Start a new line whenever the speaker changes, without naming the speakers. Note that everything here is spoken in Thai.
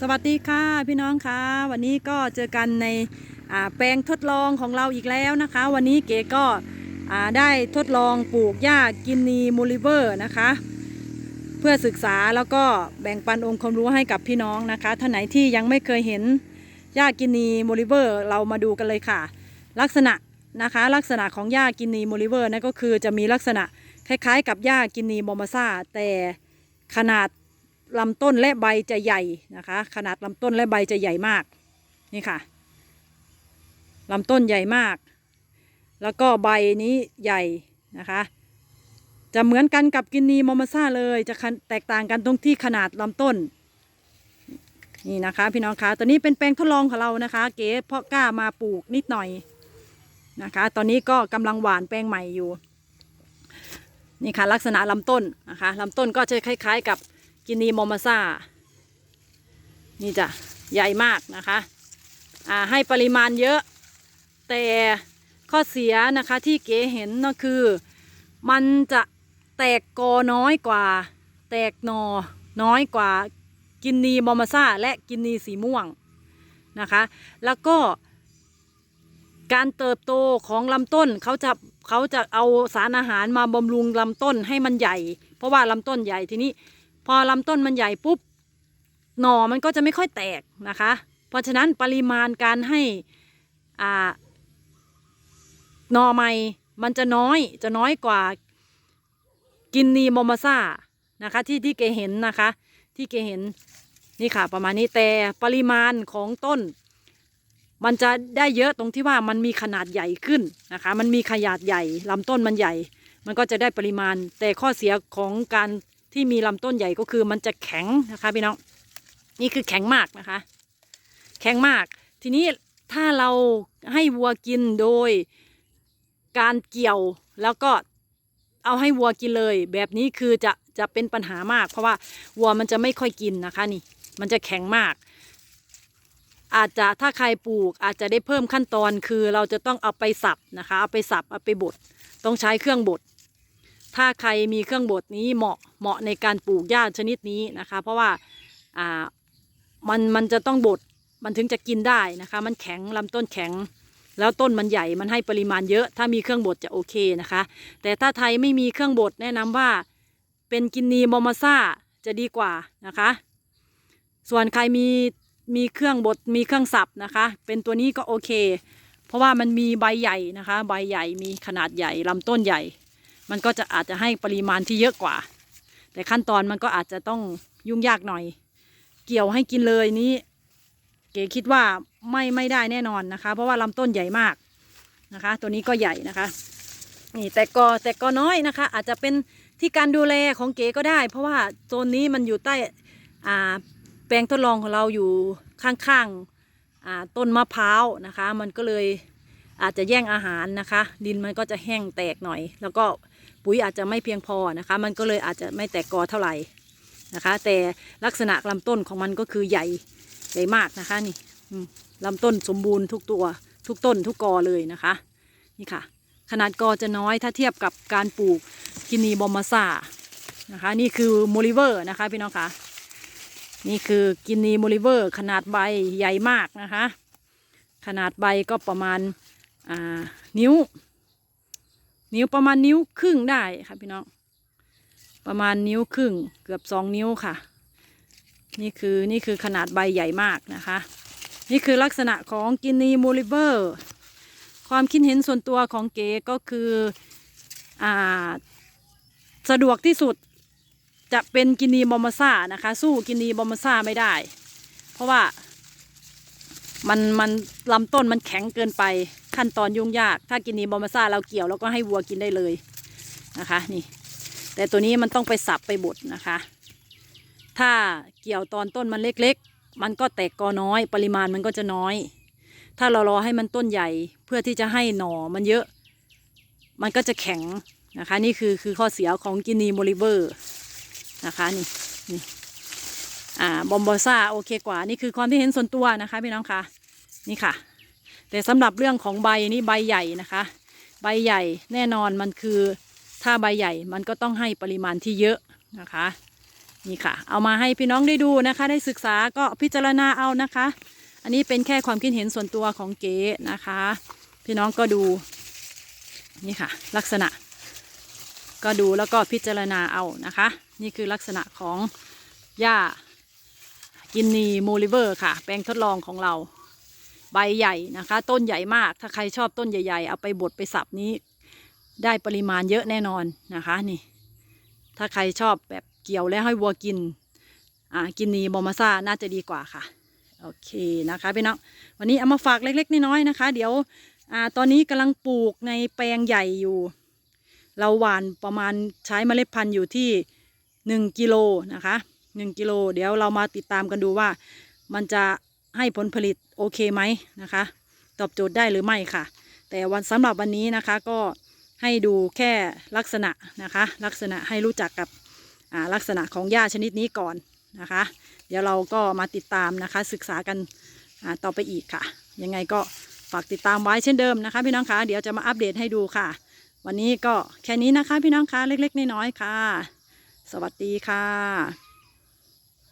สวัสดีค่ะพี่น้องคะวันนี้ก็เจอกันในแปลงทดลองของเราอีกแล้วนะคะ วันนี้เก๋ก็ได้ทดลองปลูกหญ้ากินนีมูลิเวอร์นะคะ เพื่อศึกษาแล้วก็แบ่งปันองค์ความรู้ให้กับพี่น้องนะคะท่านไหนที่ยังไม่เคยเห็นหญ้ากินนีมูลิเวอร์เรามาดูกันเลยค่ะ ลักษณะนะคะ ลักษณะของหญ้ากินนีมูลิเวอร์นั่นก็คือจะมีลักษณะคล้ายๆ กับหญ้ากินนีมอมาซาแต่ขนาด ลำต้นและใบจะใหญ่นะคะ ขนาดลำต้นและใบจะใหญ่มาก นี่ค่ะลำต้นใหญ่มาก แล้วก็ใบนี้ใหญ่นะคะ จะเหมือนกันกับกินนีมอมาซาเลยจะแตกต่างกันตรงที่ขนาดลำต้น นี่นะคะ พี่น้องคะตอนนี้เป็นแปลงทดลองของเรานะคะ เก๋เพาะกล้ามาปลูกนิดหน่อยนะคะ ตอนนี้ก็กำลังหว่านแปลงใหม่อยู่ นี่ค่ะลักษณะลำต้นนะคะลำต้นก็จะคล้าย ๆ กับ กินีมอมาซานี่จ้ะ ใหญ่มากนะคะอ่าให้ปริมาณเยอะ แต่ข้อเสียนะคะที่เก๋เห็นก็คือ มันจะแตกกอน้อยกว่า แตกหนอน้อยกว่ากินนีมอมาซาและกินนีสีม่วงนะคะ แล้วก็การเติบโตของลำต้นเขาจะเขาจะเอาสารอาหารมาบำรุงลำต้นให้มันใหญ่ เพราะว่าลำต้นใหญ่ทีนี้ พอลำต้นมันใหญ่ปุ๊บหน่อมันก็จะไม่ค่อยแตกนะคะ เพราะฉะนั้นปริมาณการให้อ่าหน่อใหม่มันจะน้อยจะน้อยกว่ากินนีมอมาซานะคะที่ที่เกเห็นนะคะ ที่เกเห็นนี่ค่ะประมาณนี้แต่ปริมาณของต้น มันจะได้เยอะตรงที่ว่ามันมีขนาดใหญ่ขึ้นนะคะ มันมีขนาดใหญ่ลำต้นมันใหญ่ มันก็จะได้ปริมาณ แต่ข้อเสียของการ ที่มีลำต้นใหญ่ก็คือมันจะแข็งนะคะพี่น้อง นี่คือแข็งมากนะคะ แข็งมาก ทีนี้ถ้าเราให้วัวกินโดยการเกี่ยวแล้วก็เอาให้วัวกินเลย แบบนี้คือจะจะเป็นปัญหามาก เพราะว่าวัวมันจะไม่ค่อยกินนะคะนี่ มันจะแข็งมาก อาจจะถ้าใครปลูกอาจจะได้เพิ่มขั้นตอนคือเราจะต้องเอาไปสับนะคะ เอาไปสับเอาไปบดต้องใช้เครื่องบด ถ้าใครมีเครื่องบดนี้เหมาะเหมาะในการปลูกหญ้าชนิดนี้นะคะ เพราะว่าอ่ามันมันจะต้องบดมันถึงจะกินได้นะคะ มันแข็งลำต้นแข็ง แล้วต้นมันใหญ่มันให้ปริมาณเยอะ ถ้ามีเครื่องบดจะโอเคนะคะ แต่ถ้าไทยไม่มีเครื่องบดแนะนำว่าเป็นกินนีมอมาซ่าจะดีกว่านะคะ ส่วนใครมีมีเครื่องบดมีเครื่องสับนะคะ เป็นตัวนี้ก็โอเค เพราะว่ามันมีใบใหญ่นะคะ ใบใหญ่มีขนาดใหญ่ลำต้นใหญ่ มันก็จะอาจจะให้ปริมาณที่เยอะกว่า แต่ขั้นตอนมันก็อาจจะต้องยุ่งยากหน่อย เกี่ยวให้กินเลยนี้ เก๋คิดว่าไม่ไม่ได้แน่นอนนะคะ เพราะว่าลำต้นใหญ่มากนะคะ ตัวนี้ก็ใหญ่นะคะนี่แต่กอแต่กอน้อยนะคะ อาจจะเป็นที่การดูแลของเก๋ก็ได้ เพราะว่าโซนนี้มันอยู่ใต้อ่าแปลงทดลองของเราอยู่ข้างๆอ่าต้นมะพร้าวนะคะ มันก็เลยอาจจะแย่งอาหารนะคะ ดินมันก็จะแห้งแตกหน่อย แล้วก็ ปุ๋ยอาจจะไม่เพียงพอนะคะ มันก็เลยอาจจะไม่แตกกอเท่าไหร่นะคะ แต่ลักษณะลำต้นของมันก็คือใหญ่ใหญ่มากนะคะนี่ลำต้นสมบูรณ์ทุกตัว ทุกต้นทุกกอเลยนะคะนี่ค่ะ ขนาดกอจะน้อยถ้าเทียบกับการปลูกกินีบอมมาซานะคะ นี่คือโมลิเวอร์นะคะพี่น้องคะนี่คือกินีโมลิเวอร์ ขนาดใบใหญ่มากนะคะ ขนาดใบก็ประมาณานิ้ว นิ้วประมาณนิ้วครึ่งได้ค่ะพี่น้อง ประมาณนิ้วครึ่งเกือบสองนิ้วค่ะ นี่คือนี่คือขนาดใบใหญ่มากนะคะ นี่คือลักษณะของกินีโมลิเวอร์ ความคิดเห็นส่วนตัวของเก๋ก็คืออ่าสะดวกที่สุดจะเป็นกินีบอมมาซ่านะคะ สู้กินีบอมมาซ่าไม่ได้ เพราะว่า มันมันลำต้นมันแข็งเกินไป ขั้นตอนยุ่งยาก ถ้ากินนีบอมาซ่าเราเกี่ยวแล้วก็ให้วัวกินได้เลยนะคะนี่ แต่ตัวนี้มันต้องไปสับไปบดนะคะ ถ้าเกี่ยวตอนต้นมันเล็กๆ มันก็แตกกอน้อย ปริมาณมันก็จะน้อย ถ้าเรารอให้มันต้นใหญ่เพื่อที่จะให้หน่อมันเยอะ มันก็จะแข็งนะคะ นี่คือคือข้อเสียของกินีโมลิเวอร์นะคะนี่นี่อ่าบอมบอซ่าโอเคกว่า นี่คือความที่เห็นส่วนตัวนะคะพี่น้องคะ นี่ค่ะ แต่สำหรับเรื่องของใบนี่ใบใหญ่นะคะ ใบใหญ่แน่นอนมันคือถ้าใบใหญ่มันก็ต้องให้ปริมาณที่เยอะนะคะนี่ค่ะ เอามาให้พี่น้องได้ดูนะคะ ได้ศึกษาก็พิจารณาเอานะคะ อันนี้เป็นแค่ความคิดเห็นส่วนตัวของเก๋นะคะ พี่น้องก็ดูนี่ค่ะ ลักษณะ ก็ดูแล้วก็พิจารณาเอานะคะ นี่คือลักษณะของหญ้ากินนีโมลิเวอร์ค่ะ แปลงทดลองของเรา ใบใหญ่นะคะ ต้นใหญ่มาก ถ้าใครชอบต้นใหญ่ๆ เอาไปบดไปสับนี้ ได้ปริมาณเยอะแน่นอนนะคะ นี่ ถ้าใครชอบแบบเกี่ยวแล้วให้วัวกิน อ่า กินนีบอมาซ่าน่าจะดีกว่าค่ะ โอเคนะคะพี่น้องวันนี้เอามาฝากเล็กๆน้อยๆนะคะ เดี๋ยว อ่า ตอนนี้กำลังปลูกในแปลงใหญ่อยู่ เราหว่านประมาณใช้เมล็ดพันธุ์อยู่ที่หนึ่งกิโลนะคะหนึ่งกิโล เดี๋ยวเรามาติดตามกันดูว่ามันจะ ให้ผลผลิตโอเคไหมนะคะ ตอบโจทย์ได้หรือไม่ค่ะ แต่วันสำหรับวันนี้นะคะก็ให้ดูแค่ลักษณะนะคะ ลักษณะให้รู้จักกับลักษณะของหญ้าชนิดนี้ก่อนนะคะ เดี๋ยวเราก็มาติดตามนะคะ ศึกษากันต่อไปอีกค่ะ ยังไงก็ฝากติดตามไว้เช่นเดิมนะคะพี่น้องคะเดี๋ยวจะมาอัปเดตให้ดูค่ะ วันนี้ก็แค่นี้นะคะพี่น้องคะเล็ก ๆ น้อยๆค่ะ สวัสดีค่ะ